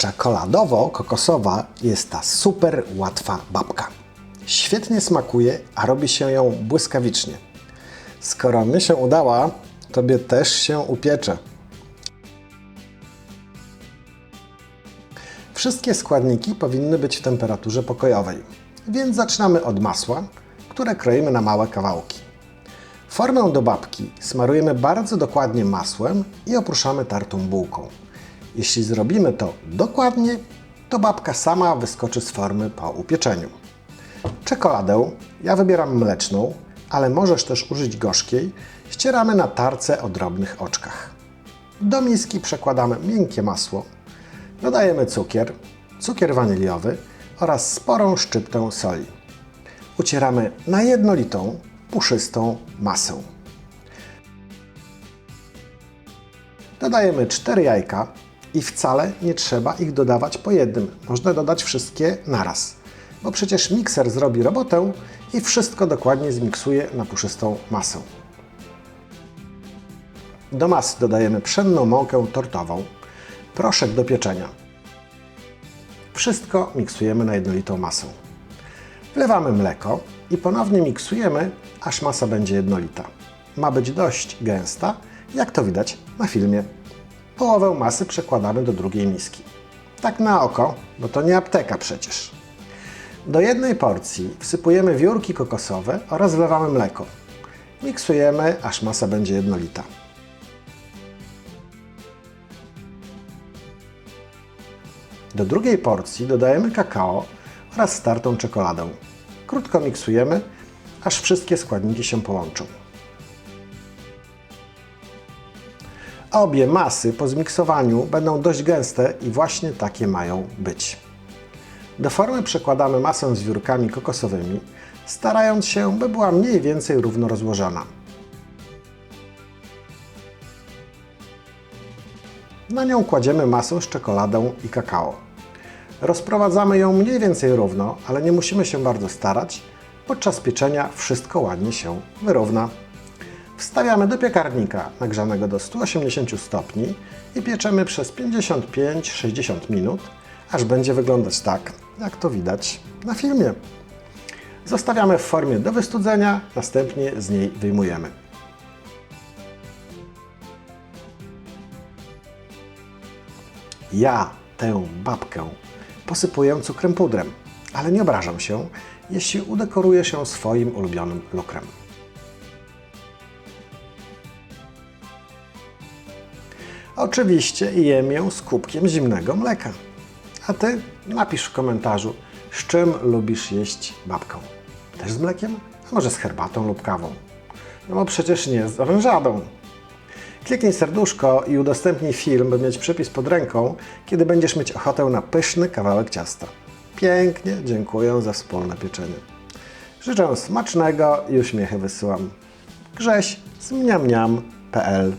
Czekoladowo-kokosowa jest ta super łatwa babka. Świetnie smakuje, a robi się ją błyskawicznie. Skoro mi się udała, tobie też się upiecze. Wszystkie składniki powinny być w temperaturze pokojowej, więc zaczynamy od masła, które kroimy na małe kawałki. Formę do babki smarujemy bardzo dokładnie masłem i oprószamy tartą bułką. Jeśli zrobimy to dokładnie, to babka sama wyskoczy z formy po upieczeniu. Czekoladę, ja wybieram mleczną, ale możesz też użyć gorzkiej, ścieramy na tarce o drobnych oczkach. Do miski przekładamy miękkie masło, dodajemy cukier, cukier waniliowy oraz sporą szczyptę soli. Ucieramy na jednolitą, puszystą masę. Dodajemy 4 jajka i wcale nie trzeba ich dodawać po jednym. Można dodać wszystkie naraz, bo przecież mikser zrobi robotę i wszystko dokładnie zmiksuje na puszystą masę. Do masy dodajemy pszenną mąkę tortową, proszek do pieczenia. Wszystko miksujemy na jednolitą masę. Wlewamy mleko i ponownie miksujemy, aż masa będzie jednolita. Ma być dość gęsta, jak to widać na filmie. Połowę masy przekładamy do drugiej miski. Tak na oko, bo to nie apteka przecież. Do jednej porcji wsypujemy wiórki kokosowe oraz wlewamy mleko. Miksujemy, aż masa będzie jednolita. Do drugiej porcji dodajemy kakao oraz startą czekoladę. Krótko miksujemy, aż wszystkie składniki się połączą. Obie masy po zmiksowaniu będą dość gęste i właśnie takie mają być. Do formy przekładamy masę z wiórkami kokosowymi, starając się, by była mniej więcej równo rozłożona. Na nią kładziemy masę z czekoladą i kakao. Rozprowadzamy ją mniej więcej równo, ale nie musimy się bardzo starać. Podczas pieczenia wszystko ładnie się wyrówna. Wstawiamy do piekarnika nagrzanego do 180 stopni i pieczemy przez 55-60 minut, aż będzie wyglądać tak, jak to widać na filmie. Zostawiamy w formie do wystudzenia, następnie z niej wyjmujemy. Ja tę babkę posypuję cukrem pudrem, ale nie obrażam się, jeśli udekoruję się swoim ulubionym lukrem. Oczywiście jem ją z kubkiem zimnego mleka. A Ty napisz w komentarzu, z czym lubisz jeść babkę. Też z mlekiem? A może z herbatą lub kawą? No bo przecież nie z orężadą. Kliknij serduszko i udostępnij film, by mieć przepis pod ręką, kiedy będziesz mieć ochotę na pyszny kawałek ciasta. Pięknie dziękuję za wspólne pieczenie. Życzę smacznego i uśmiechy wysyłam. Grześ z mniamniam.pl